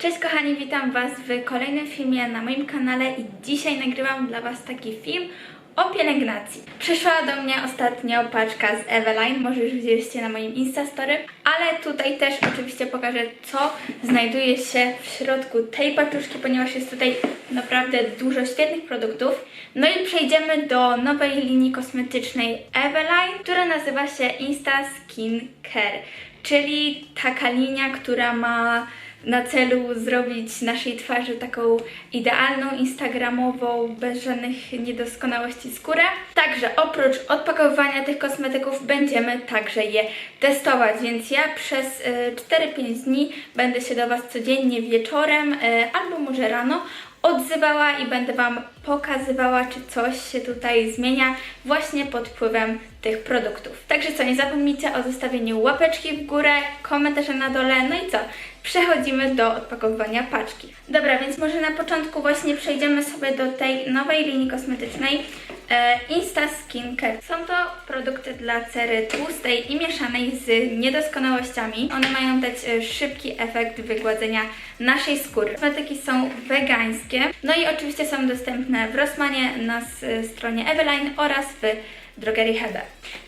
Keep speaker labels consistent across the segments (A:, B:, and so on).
A: Cześć kochani, witam Was w kolejnym filmie na moim kanale i dzisiaj nagrywam dla Was taki film o pielęgnacji. Przyszła do mnie ostatnio paczka z Eveline, może już widzieliście na moim Instastory, ale tutaj też oczywiście pokażę co znajduje się w środku tej paczuszki, ponieważ jest tutaj naprawdę dużo świetnych produktów. No i przejdziemy do nowej linii kosmetycznej Eveline, która nazywa się Insta Skin Care, czyli taka linia, która ma na celu zrobić naszej twarzy taką idealną, instagramową, bez żadnych niedoskonałości skórę. Także oprócz odpakowywania tych kosmetyków będziemy także je testować, więc ja przez e, 4-5 dni będę się do Was codziennie wieczorem e, albo może rano odzywała i będę Wam pokazywała, czy coś się tutaj zmienia właśnie pod wpływem tych produktów. Także co, nie zapomnijcie o zostawieniu łapeczki w górę, komentarza na dole, no i co? Przechodzimy do odpakowywania paczki. Dobra, więc może na początku właśnie przejdziemy sobie do tej nowej linii kosmetycznej e, Insta Skin Care. Są to produkty dla cery tłustej i mieszanej z niedoskonałościami. One mają dać e, szybki efekt wygładzenia naszej skóry. Kosmetyki są wegańskie, no i oczywiście są dostępne w Rossmanie na stronie Eveline oraz w drogerii Hebe.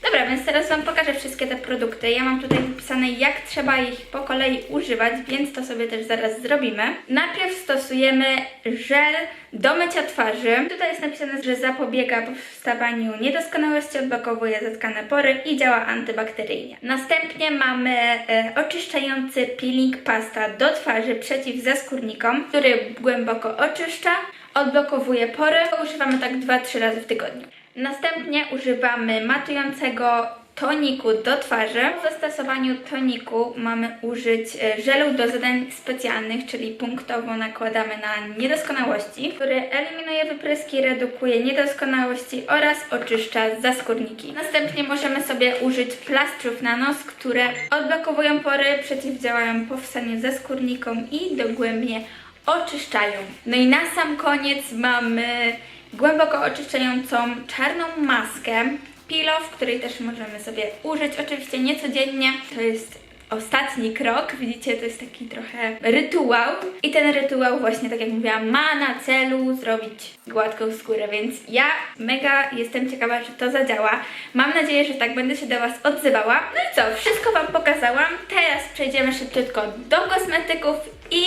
A: Dobra, więc teraz Wam pokażę wszystkie te produkty. Ja mam tutaj wypisane, jak trzeba ich po kolei używać, więc to sobie też zaraz zrobimy. Najpierw stosujemy żel do mycia twarzy. Tutaj jest napisane, że zapobiega powstawaniu niedoskonałości, odblokowuje zatkane pory i działa antybakteryjnie. Następnie mamy e, oczyszczający peeling pasta do twarzy przeciw zaskórnikom, który głęboko oczyszcza, odblokowuje pory. Używamy tak 2-3 razy w tygodniu. Następnie używamy matującego toniku do twarzy. W zastosowaniu toniku mamy użyć e, żelu do zadań specjalnych, czyli punktowo nakładamy na niedoskonałości, który eliminuje wypryski, redukuje niedoskonałości oraz oczyszcza zaskórniki. Następnie możemy sobie użyć plastrzów na nos, które odblokowują pory, przeciwdziałają powstaniu zaskórnikom i dogłębnie oczyszczają. No i na sam koniec mamy głęboko oczyszczającą czarną maskę Pilow, której też możemy sobie użyć. Oczywiście nie codziennie, to jest ostatni krok. Widzicie, to jest taki trochę rytuał. I ten rytuał właśnie, tak jak mówiłam, ma na celu zrobić gładką skórę, więc ja mega jestem ciekawa, czy to zadziała. Mam nadzieję, że tak będę się do Was odzywała. No i co, wszystko Wam pokazałam. Teraz przejdziemy szybciutko do kosmetyków i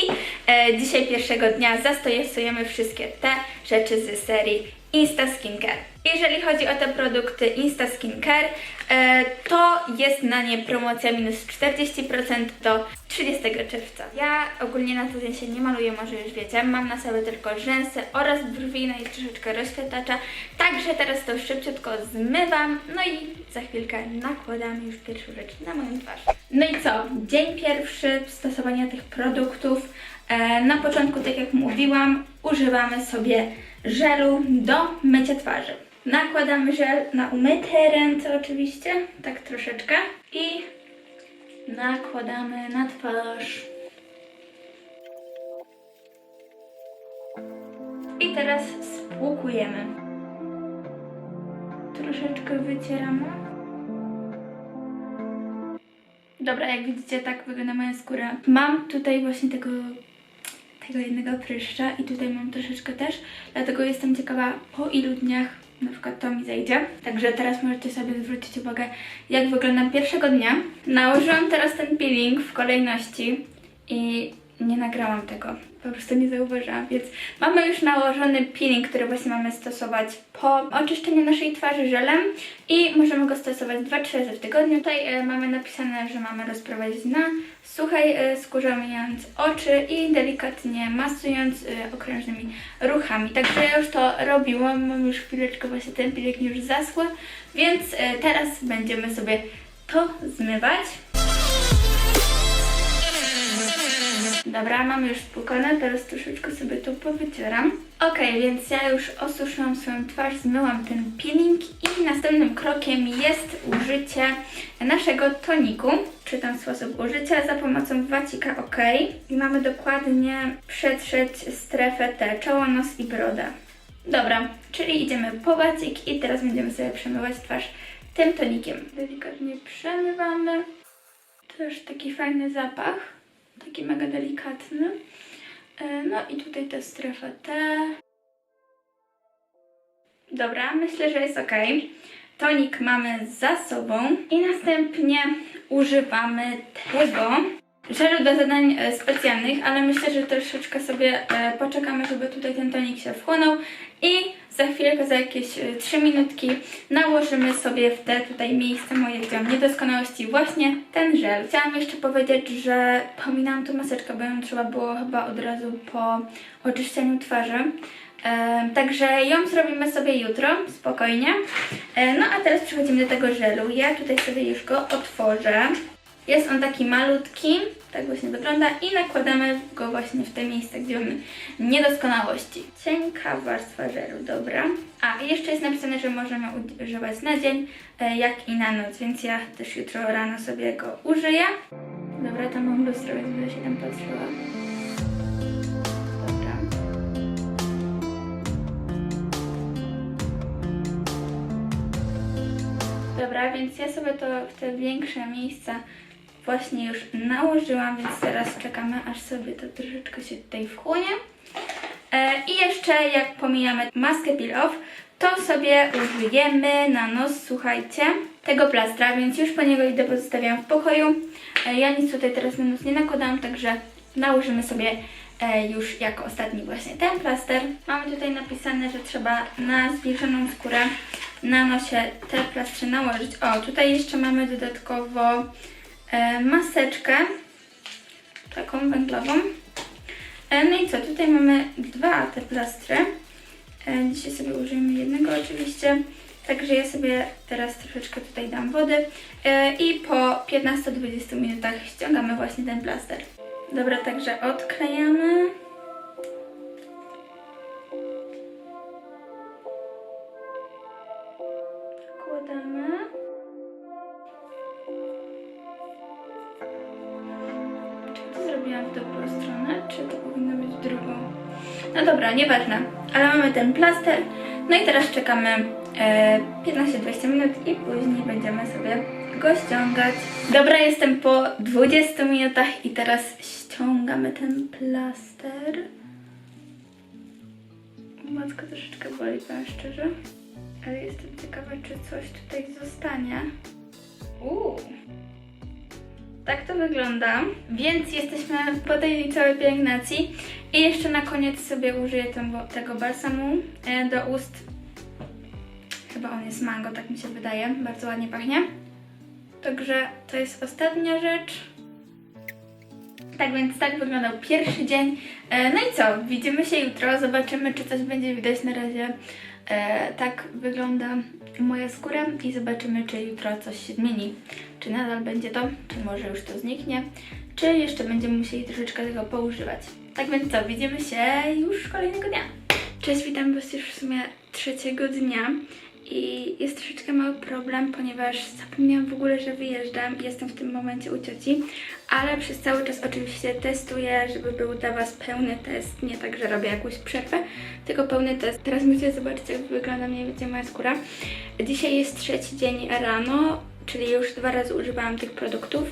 A: e, dzisiaj pierwszego dnia zastosujemy wszystkie te rzeczy z serii Insta Skincare. Jeżeli chodzi o te produkty Insta Skincare, e, to jest na nie promocja minus 40% do 30 czerwca. Ja ogólnie na co dzień się nie maluję, może już wiecie. Mam na sobie tylko rzęsy oraz brwi, no i troszeczkę rozświetlacza. Także teraz to szybciutko zmywam, no i za chwilkę nakładamy już pierwszą rzecz na moją twarz. No i co? Dzień pierwszy stosowania tych produktów. E, na początku, tak jak mówiłam, używamy sobie żelu do mycia twarzy. Nakładamy żel na umyte ręce oczywiście, tak troszeczkę i nakładamy na twarz. I teraz spłukujemy. Troszeczkę wycieramy. Dobra, jak widzicie, tak wygląda moja skóra. Mam tutaj właśnie tego tego jednego pryszcza i tutaj mam troszeczkę też, dlatego jestem ciekawa po ilu dniach na przykład to mi zejdzie. Także teraz możecie sobie zwrócić uwagę jak wyglądam pierwszego dnia. Nałożyłam teraz ten peeling w kolejności i nie nagrałam tego. Po prostu nie zauważyłam, więc mamy już nałożony peeling, który właśnie mamy stosować po oczyszczeniu naszej twarzy żelem i możemy go stosować 2-3 razy w tygodniu. Tutaj e, mamy napisane, że mamy rozprowadzić na suchej e, skórze, myjąc oczy i delikatnie masując e, okrężnymi ruchami. Także ja już to robiłam, mam już chwileczkę, właśnie ten peeling już zaschły, więc e, teraz będziemy sobie to zmywać. Dobra, mam już spłukane, teraz troszeczkę sobie to powycieram. Ok, więc ja już osuszyłam swoją twarz, zmyłam ten peeling i następnym krokiem jest użycie naszego toniku, czy tam sposób użycia za pomocą wacika OK. I mamy dokładnie przetrzeć strefę T, czoło, nos i brodę. Dobra, czyli idziemy po wacik i teraz będziemy sobie przemywać twarz tym tonikiem. Delikatnie przemywamy. Też taki fajny zapach taki mega delikatny. E, No i tutaj ta strefa T. Dobra, myślę, że jest ok. Tonik mamy za sobą i następnie używamy tego żelu do zadań e, specjalnych, ale myślę, że troszeczkę sobie e, poczekamy, żeby tutaj ten tonik się wchłonął i za chwilkę, za jakieś e, 3 minutki nałożymy sobie w te tutaj miejsca moje, gdzie mam niedoskonałości właśnie ten żel. Chciałam jeszcze powiedzieć, że pominęłam tu maseczkę, bo ją trzeba było chyba od razu po oczyszczeniu twarzy. E, także ją zrobimy sobie jutro, spokojnie. E, no a teraz przechodzimy do tego żelu. Ja tutaj sobie już go otworzę. Jest on taki malutki, tak właśnie wygląda i nakładamy go właśnie w te miejsca, gdzie mamy niedoskonałości. Cienka warstwa żelu, dobra. A jeszcze jest napisane, że możemy używać na dzień, e, jak i na noc, więc ja też jutro rano sobie go użyję. Dobra, tam mam lustro, więc będę się tam patrzyła. Dobra. Dobra, więc ja sobie to w te większe miejsca właśnie już nałożyłam, więc teraz czekamy, aż sobie to troszeczkę się tutaj wchłonie. E, I jeszcze jak pomijamy maskę peel off, to sobie użyjemy na nos, słuchajcie, tego plastra, więc już po niego idę, pozostawiam w pokoju. E, ja nic tutaj teraz na nos nie nakładam, także nałożymy sobie e, już jako ostatni właśnie ten plaster. Mamy tutaj napisane, że trzeba na zbliżoną skórę na nosie te plastry nałożyć. O, tutaj jeszcze mamy dodatkowo maseczkę, taką węglową. E, no i co, tutaj mamy dwa te plastry. E, dzisiaj sobie użyjemy jednego oczywiście. Także ja sobie teraz troszeczkę tutaj dam wody e, i po 15-20 minutach ściągamy właśnie ten plaster. Dobra, także odklejamy. Nieważne, ale mamy ten plaster. No i teraz czekamy e, 15-20 minut i później będziemy sobie go ściągać. Dobra, jestem po 20 minutach i teraz ściągamy ten plaster. Matko troszeczkę boli, powiem szczerze. Ale jestem ciekawa, czy coś tutaj zostanie. Uuu. Tak to wygląda. Więc jesteśmy po tej całej pielęgnacji. I jeszcze na koniec sobie użyję tego, tego balsamu e, do ust. Chyba on jest mango, tak mi się wydaje. Bardzo ładnie pachnie. Także to jest ostatnia rzecz. Tak więc tak wyglądał pierwszy dzień. E, no i co? Widzimy się jutro, zobaczymy, czy coś będzie widać na razie. E, tak wygląda moja skóra i zobaczymy, czy jutro coś się zmieni. Czy nadal będzie to, czy może już to zniknie, czy jeszcze będziemy musieli troszeczkę tego poużywać. Tak więc co? Widzimy się już kolejnego dnia. Cześć, witam Was już w sumie trzeciego dnia. I jest troszeczkę mały problem, ponieważ zapomniałam w ogóle, że wyjeżdżam i jestem w tym momencie u cioci, ale przez cały czas oczywiście testuję, żeby był dla Was pełny test, nie tak, że robię jakąś przerwę, tylko pełny test. Teraz musicie zobaczyć, jak wygląda mniej więcej moja skóra. Dzisiaj jest trzeci dzień rano, czyli już dwa razy używałam tych produktów.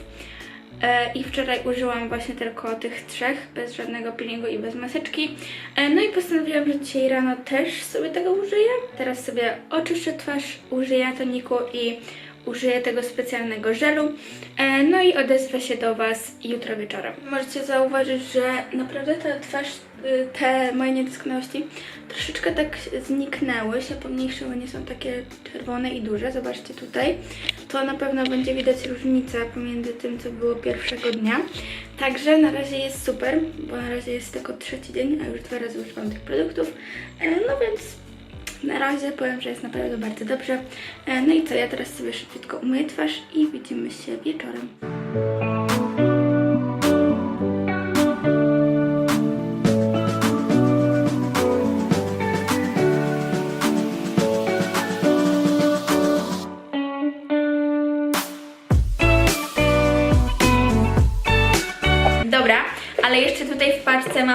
A: E, I wczoraj użyłam właśnie tylko tych trzech, bez żadnego peelingu i bez maseczki. E, No i postanowiłam, że dzisiaj rano też sobie tego użyję. Teraz sobie oczyszczę twarz, użyję toniku i użyję tego specjalnego żelu. E, No i odezwę się do Was jutro wieczorem. Możecie zauważyć, że naprawdę ta twarz, te moje niedoskonałości troszeczkę tak zniknęły, się pomniejszyły, nie są takie czerwone i duże. Zobaczcie tutaj. To na pewno będzie widać różnicę pomiędzy tym, co było pierwszego dnia. Także na razie jest super, bo na razie jest tylko trzeci dzień, a już dwa razy używam tych produktów. E, No więc na razie powiem, że jest naprawdę bardzo dobrze. E, No i co, ja teraz sobie szybciutko umyję twarz i widzimy się wieczorem.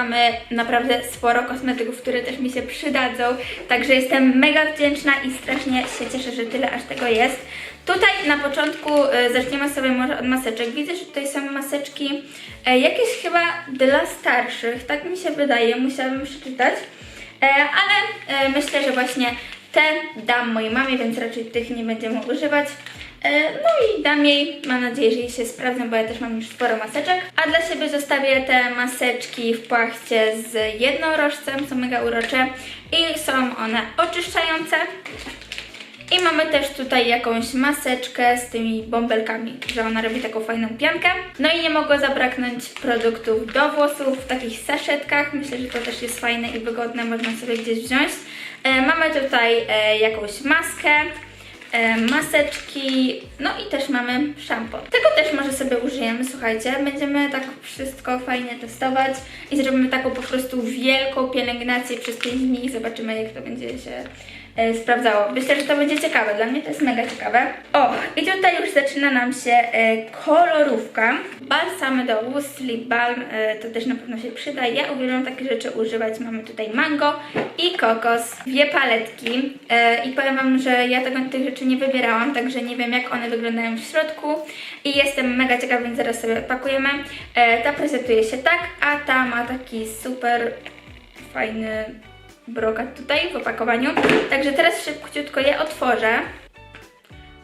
A: Mamy naprawdę sporo kosmetyków, które też mi się przydadzą, także jestem mega wdzięczna i strasznie się cieszę, że tyle aż tego jest. Tutaj na początku e, zaczniemy sobie może od maseczek. Widzę, że tutaj są maseczki e, jakieś chyba dla starszych, tak mi się wydaje, musiałabym przeczytać. E, ale myślę, że właśnie te dam mojej mamie, więc raczej tych nie będziemy używać. E, no i dam jej, mam nadzieję, że jej się sprawdzą, bo ja też mam już sporo maseczek. A dla siebie zostawię te maseczki w płachcie z jednorożcem, są mega urocze i są one oczyszczające. I mamy też tutaj jakąś maseczkę z tymi bąbelkami, że ona robi taką fajną piankę. No i nie mogło zabraknąć produktów do włosów w takich saszetkach. Myślę, że to też jest fajne i wygodne, można sobie gdzieś wziąć. E, mamy tutaj e, jakąś maskę, maseczki, no i też mamy szampon. Tego też może sobie użyjemy, słuchajcie. Będziemy tak wszystko fajnie testować i zrobimy taką po prostu wielką pielęgnację przez 5 dni i zobaczymy jak to będzie się e, sprawdzało. Myślę, że to będzie ciekawe. Dla mnie to jest mega ciekawe. O, i tutaj już zaczyna nam się e, kolorówka. Balsamy do ust, Sleep Balm, e, to też na pewno się przyda. Ja uwielbiam takie rzeczy używać. Mamy tutaj mango i kokos, dwie paletki. E, I powiem Wam, że ja tego, tych rzeczy nie wybierałam, także nie wiem jak one wyglądają w środku. I jestem mega ciekawa, więc zaraz sobie pakujemy. E, ta prezentuje się tak, a ta ma taki super fajny brokat tutaj w opakowaniu. Także teraz szybciutko je otworzę.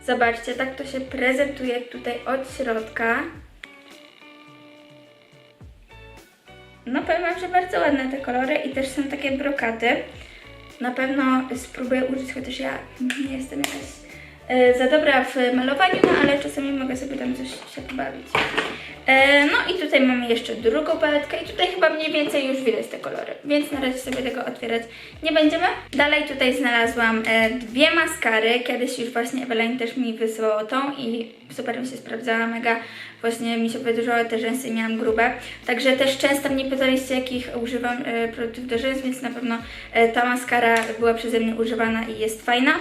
A: Zobaczcie, tak to się prezentuje tutaj od środka. No powiem Wam, że bardzo ładne te kolory i też są takie brokaty. Na pewno spróbuję użyć, chociaż ja nie jestem jakaś za dobra w malowaniu, no ale czasami mogę sobie tam coś się pobawić. E, no i tutaj mamy jeszcze drugą paletkę i tutaj chyba mniej więcej już widać te kolory, więc na razie sobie tego otwierać nie będziemy. Dalej tutaj znalazłam e, dwie maskary, kiedyś już właśnie Evelyn też mi wysyłała tą i super mi się sprawdzała, mega właśnie mi się wydłużały te rzęsy miałam grube. Także też często mnie pytaliście jakich używam e, produktów do rzęs, więc na pewno e, ta maskara była przeze mnie używana i jest fajna.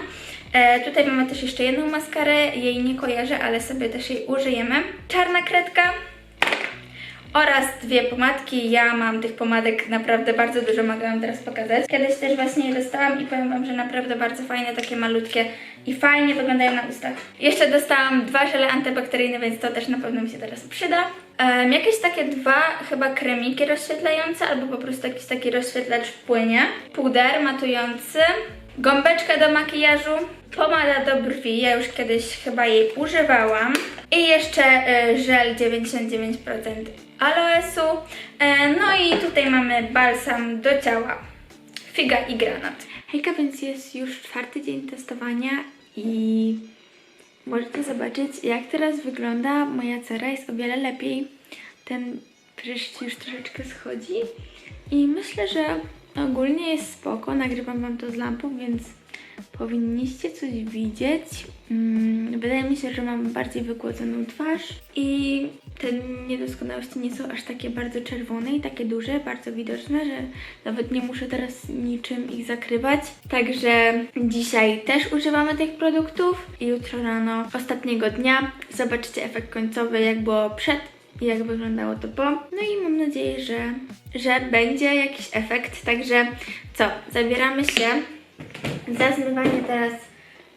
A: E, tutaj mamy też jeszcze jedną maskarę, jej nie kojarzę, ale sobie też jej użyjemy. Czarna kredka oraz dwie pomadki. Ja mam tych pomadek naprawdę bardzo dużo, mogę Wam teraz pokazać. Kiedyś też właśnie je dostałam i powiem Wam, że naprawdę bardzo fajne, takie malutkie i fajnie wyglądają na ustach. Jeszcze dostałam dwa żele antybakteryjne, więc to też na pewno mi się teraz przyda. Um, jakieś takie dwa chyba kremiki rozświetlające albo po prostu jakiś taki rozświetlacz w płynie. Puder matujący. Gąbeczka do makijażu, pomada do brwi, ja już kiedyś chyba jej używałam. I jeszcze e, żel 99% aloesu, e, no i tutaj mamy balsam do ciała, figa i granat. Hejka, więc jest już czwarty dzień testowania i możecie zobaczyć jak teraz wygląda moja cera, jest o wiele lepiej, ten pryszcz już troszeczkę schodzi. I myślę, że ogólnie jest spoko, nagrywam wam to z lampą, więc powinniście coś widzieć. Mm, wydaje mi się, że mam bardziej wygładzoną twarz i te niedoskonałości nie są aż takie bardzo czerwone i takie duże, bardzo widoczne, że nawet nie muszę teraz niczym ich zakrywać. Także dzisiaj też używamy tych produktów i jutro rano ostatniego dnia zobaczycie efekt końcowy, jak było przed jak wyglądało to po. No i mam nadzieję, że, że będzie jakiś efekt. Także co, zabieramy się za zmywanie teraz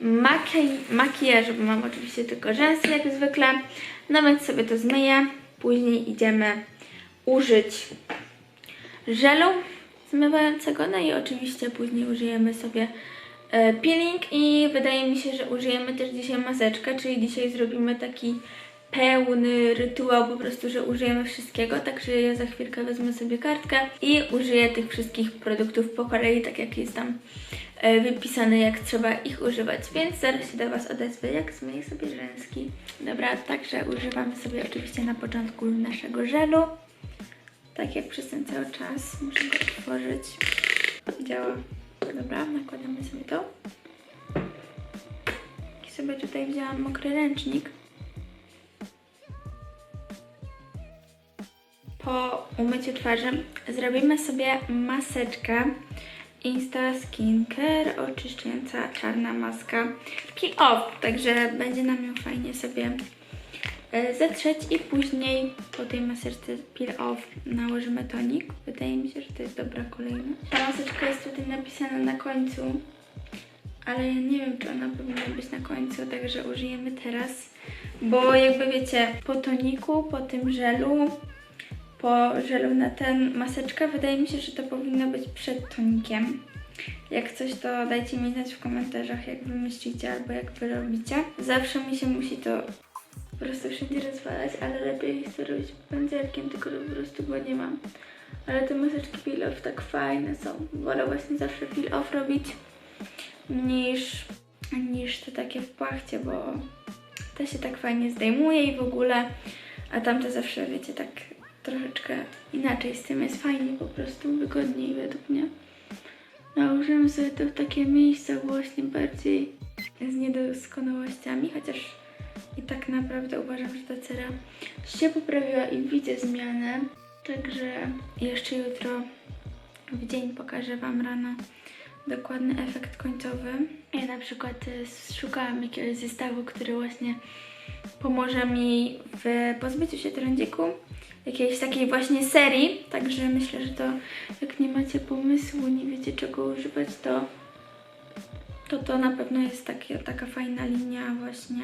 A: maki makijażu, bo mam oczywiście tylko rzęsy jak zwykle. No więc sobie to zmyję. Później idziemy użyć żelu zmywającego. No i oczywiście później użyjemy sobie e, peeling i wydaje mi się, że użyjemy też dzisiaj maseczkę, czyli dzisiaj zrobimy taki pełny rytuał, po prostu, że użyjemy wszystkiego, także ja za chwilkę wezmę sobie kartkę i użyję tych wszystkich produktów po kolei, tak jak jest tam e, wypisane, jak trzeba ich używać, więc zaraz się do Was odezwę, jak zmyję sobie rzęski. Dobra, także używamy sobie oczywiście na początku naszego żelu, tak jak przez ten cały czas, muszę go otworzyć, działa. Dobra, nakładamy sobie to. I sobie tutaj wzięłam mokry ręcznik. Po umyciu twarzy zrobimy sobie maseczkę Insta Skincare oczyszczająca czarna maska Peel Off, także będzie nam ją fajnie sobie e, zetrzeć i później po tej maseczce peel off nałożymy tonik. Wydaje mi się, że to jest dobra kolejność. Ta maseczka jest tutaj napisana na końcu, ale ja nie wiem, czy ona powinna być na końcu, także użyjemy teraz. Bo jakby wiecie, po toniku, po tym żelu, po żelu na ten maseczkę, wydaje mi się, że to powinno być przed tonikiem. Jak coś, to dajcie mi znać w komentarzach, jak wy myślicie albo jak wy robicie. Zawsze mi się musi to po prostu wszędzie rozwalać, ale lepiej chcę robić pędzelkiem, tylko po prostu go nie mam. Ale te maseczki peel off tak fajne są. Wolę właśnie zawsze peel off robić niż, niż te takie w płachcie, bo to się tak fajnie zdejmuje i w ogóle, a tamte zawsze, wiecie, tak troszeczkę inaczej z tym jest fajnie, po prostu wygodniej według mnie. Nałożyłam sobie to w takie miejsca właśnie bardziej z niedoskonałościami, chociaż i tak naprawdę uważam, że ta cera się poprawiła i widzę zmianę. Także jeszcze jutro w dzień pokażę Wam rano dokładny efekt końcowy. Ja na przykład y, szukałam jakiegoś zestawu, który właśnie pomoże mi w pozbyciu się trądziku, jakiejś takiej właśnie serii, także myślę, że to jak nie macie pomysłu, nie wiecie czego używać, to to, to na pewno jest takie, taka fajna linia właśnie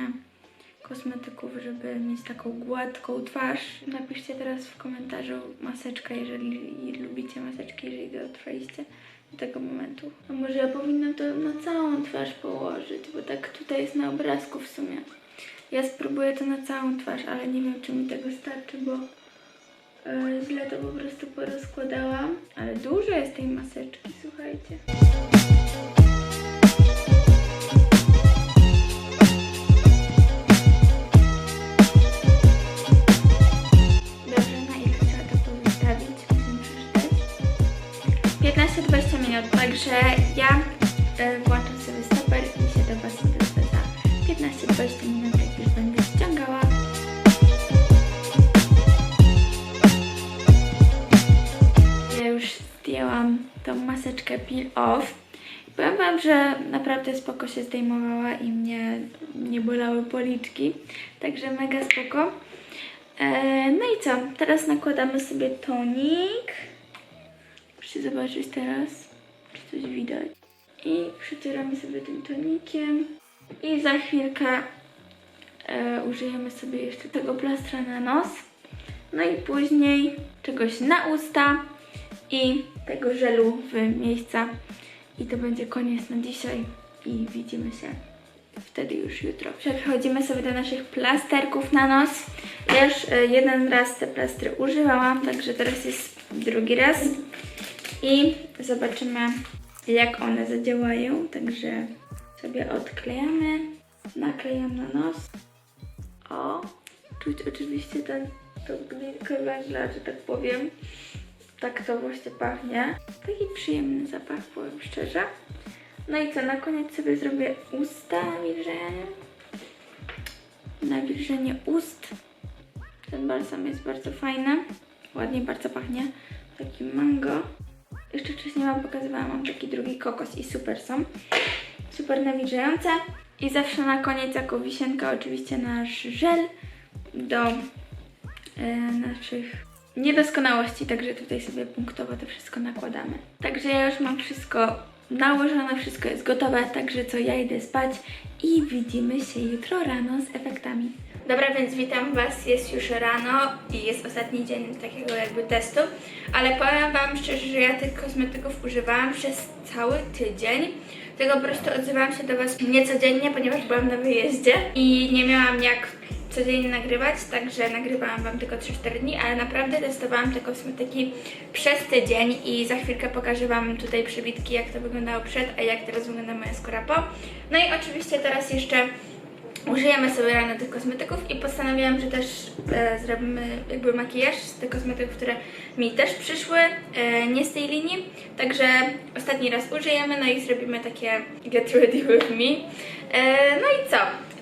A: kosmetyków, żeby mieć taką gładką twarz. Napiszcie teraz w komentarzu maseczkę, jeżeli lubicie maseczki, jeżeli dotrwaliście do tego momentu. A może ja powinnam to na całą twarz położyć, bo tak tutaj jest na obrazku w sumie. Ja spróbuję to na całą twarz, ale nie wiem, czy mi tego starczy, bo źle to po prostu porozkładałam. Ale dużo jest tej maseczki, słuchajcie. Off. Powiem Wam, że naprawdę spoko się zdejmowała i mnie nie bolały policzki, także mega spoko. E, no i co? Teraz nakładamy sobie tonik. Muszę zobaczyć teraz, czy coś widać. I przecieramy sobie tym tonikiem. I za chwilkę e, użyjemy sobie jeszcze tego plastra na nos. No i później czegoś na usta i tego żelu w miejsca. I to będzie koniec na dzisiaj i widzimy się wtedy już jutro. Przechodzimy sobie do naszych plasterków na nos. Ja już e, jeden raz te plastry używałam, także teraz jest drugi raz. I zobaczymy jak one zadziałają. Także sobie odklejamy, naklejam na nos. O, czuć oczywiście ten, tą glinkę węgla, że tak powiem. Tak to właśnie pachnie. Taki przyjemny zapach, powiem szczerze. No i co, na koniec sobie zrobię usta nawilżenie. Nawilżenie ust. Ten balsam jest bardzo fajny. Ładnie bardzo pachnie. Taki mango. Jeszcze wcześniej Wam pokazywałam, mam taki drugi kokos i super są. Super nawilżające. I zawsze na koniec jako wisienka oczywiście nasz żel do e, naszych niedoskonałości, także tutaj sobie punktowo to wszystko nakładamy. Także ja już mam wszystko nałożone, wszystko jest gotowe, także co, ja idę spać i widzimy się jutro rano z efektami. Dobra, więc witam Was, jest już rano i jest ostatni dzień takiego jakby testu, ale powiem Wam szczerze, że ja tych kosmetyków używałam przez cały tydzień. Tylko po prostu odzywałam się do Was niecodziennie, ponieważ byłam na wyjeździe i nie miałam jak codziennie nagrywać, także nagrywałam Wam tylko 3-4 dni, ale naprawdę testowałam te kosmetyki przez tydzień i za chwilkę pokażę Wam tutaj przybitki, jak to wyglądało przed, a jak teraz wygląda moja skóra po. No i oczywiście teraz jeszcze użyjemy sobie rano tych kosmetyków i postanowiłam, że też e, zrobimy jakby makijaż z tych kosmetyków, które mi też przyszły, e, nie z tej linii. Także ostatni raz użyjemy, no i zrobimy takie get ready with me. E, no i co?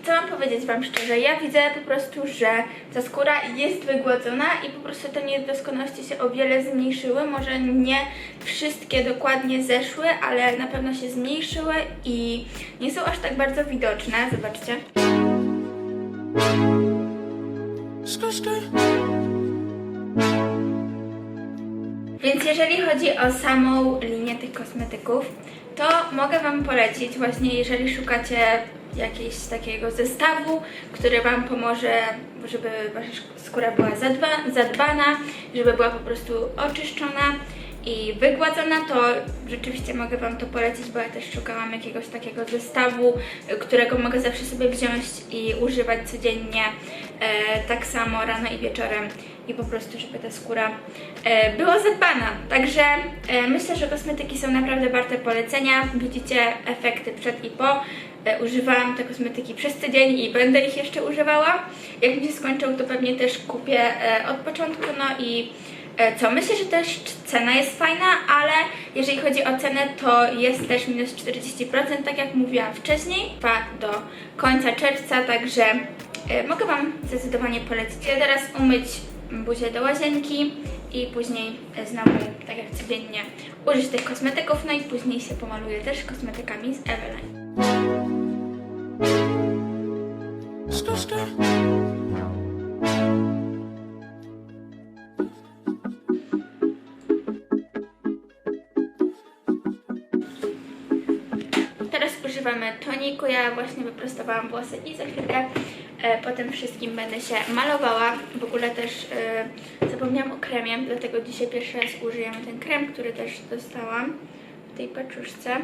A: Co mam powiedzieć Wam szczerze? Ja widzę po prostu, że ta skóra jest wygładzona i po prostu te niedoskonałości się o wiele zmniejszyły. Może nie wszystkie dokładnie zeszły, ale na pewno się zmniejszyły i nie są aż tak bardzo widoczne. Zobaczcie. Więc jeżeli chodzi o samą linię tych kosmetyków, to mogę Wam polecić właśnie, jeżeli szukacie jakiegoś takiego zestawu, który Wam pomoże, żeby Wasza skóra była zadba zadbana, żeby była po prostu oczyszczona i wygładzona, to rzeczywiście mogę Wam to polecić, bo ja też szukałam jakiegoś takiego zestawu, którego mogę zawsze sobie wziąć i używać codziennie, e, tak samo rano i wieczorem i po prostu, żeby ta skóra e, była zadbana. Także e, myślę, że kosmetyki są naprawdę warte polecenia. Widzicie efekty przed i po. E, używałam te kosmetyki przez tydzień i będę ich jeszcze używała. Jak mi się skończą, to pewnie też kupię e, od początku, no i E, Co? Myślę, że też cena jest fajna, ale jeżeli chodzi o cenę, to jest też minus 40%, tak jak mówiłam wcześniej, trwa do końca czerwca, także mogę Wam zdecydowanie polecić. Ja teraz umyć buzię do łazienki i później e, znowu, tak jak codziennie, użyć tych kosmetyków, no i później się pomaluję też kosmetykami z Eveline. Teraz używamy toniku. Ja właśnie wyprostowałam włosy i za chwilkę po tym wszystkim będę się malowała. W ogóle też e, zapomniałam o kremie, dlatego dzisiaj pierwszy raz użyjemy ten krem, który też dostałam w tej paczuszce.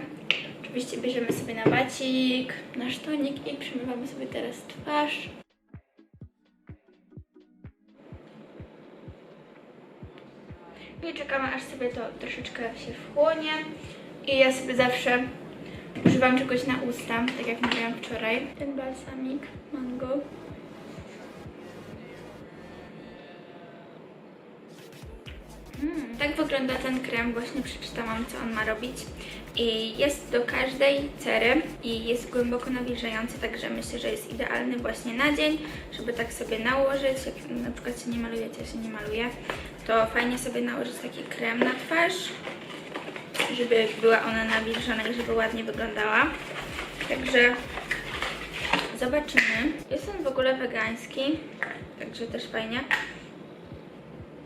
A: Oczywiście bierzemy sobie na bacik nasz tonik i przymywamy sobie teraz twarz. I czekamy aż sobie to troszeczkę się wchłonie. I ja sobie zawsze używam czegoś na usta, tak jak mówiłam wczoraj. Ten balsamik mango. Mm, tak wygląda ten krem, właśnie przeczytałam co on ma robić. I jest do każdej cery i jest głęboko nawilżający, także myślę, że jest idealny właśnie na dzień, żeby tak sobie nałożyć. Jak na przykład się nie malujecie, się nie maluję, to fajnie sobie nałożyć taki krem na twarz żeby była ona nawilżona i żeby ładnie wyglądała. Także zobaczymy. Jest on w ogóle wegański, także też fajnie.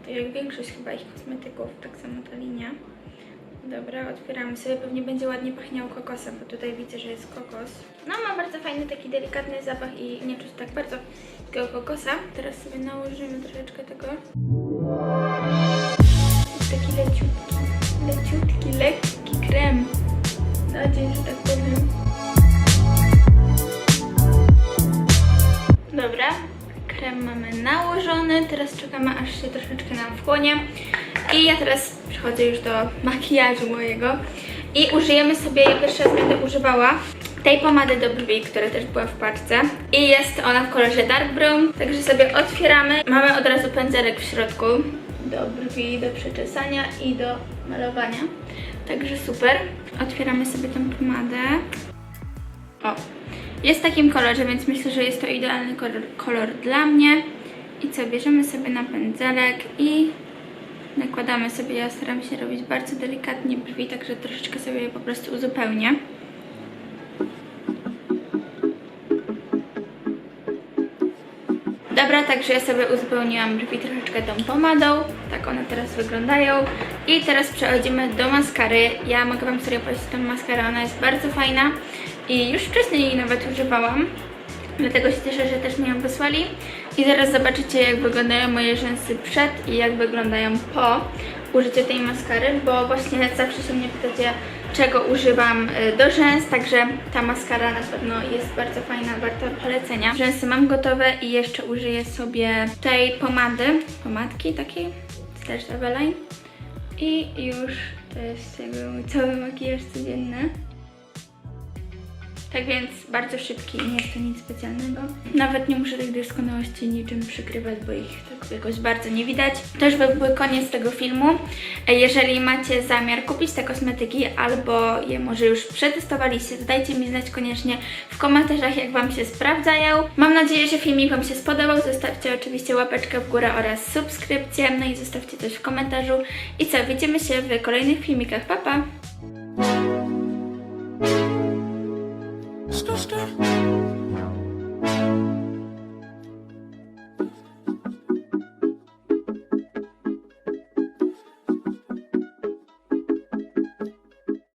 A: To jak większość chyba ich kosmetyków, tak samo ta linia. Dobra, otwieramy sobie. Pewnie będzie ładnie pachniał kokosem, bo tutaj widzę, że jest kokos. No, ma bardzo fajny taki delikatny zapach i nie czuć tak bardzo takiego kokosa. Teraz sobie nałożymy troszeczkę tego. Czekamy aż się troszeczkę nam wchłonie i ja teraz przechodzę już do makijażu mojego i użyjemy sobie, ja pierwszy raz będę używała tej pomady do brwi, która też była w paczce i jest ona w kolorze dark brown, także sobie otwieramy, mamy od razu pędzelek w środku do brwi, do przeczesania i do malowania, także super. Otwieramy sobie tę pomadę. O, jest w takim kolorze, więc myślę, że jest to idealny kolor, kolor dla mnie. I co, bierzemy sobie na pędzelek i nakładamy sobie, ja staram się robić bardzo delikatnie brwi, także troszeczkę sobie je po prostu uzupełnię. Dobra, także ja sobie uzupełniłam brwi troszeczkę tą pomadą. Tak one teraz wyglądają. I teraz przechodzimy do maskary. Ja mogę Wam serio polecić tą maskarę, ona jest bardzo fajna. I już wcześniej jej nawet używałam. Dlatego się cieszę, że też mi ją wysłali. I zaraz zobaczycie jak wyglądają moje rzęsy przed i jak wyglądają po użyciu tej maskary, bo właśnie zawsze się mnie pytacie, czego używam y, do rzęs, także ta maskara na pewno jest bardzo fajna, warta polecenia. Rzęsy mam gotowe i jeszcze użyję sobie tej pomady, pomadki takiej, też Eveline. I już to jest jakby mój cały makijaż codzienny. Tak więc bardzo szybki i nie jest to nic specjalnego. Nawet nie muszę tych doskonałości niczym przykrywać, bo ich tak jakoś bardzo nie widać. To już by był koniec tego filmu. E, Jeżeli macie zamiar kupić te kosmetyki albo je może już przetestowaliście, to dajcie mi znać koniecznie w komentarzach, jak Wam się sprawdzają. Mam nadzieję, że filmik Wam się spodobał. Zostawcie oczywiście łapeczkę w górę oraz subskrypcję, no i zostawcie coś w komentarzu. I co, widzimy się w kolejnych filmikach. Pa, pa!
B: Skr, skr.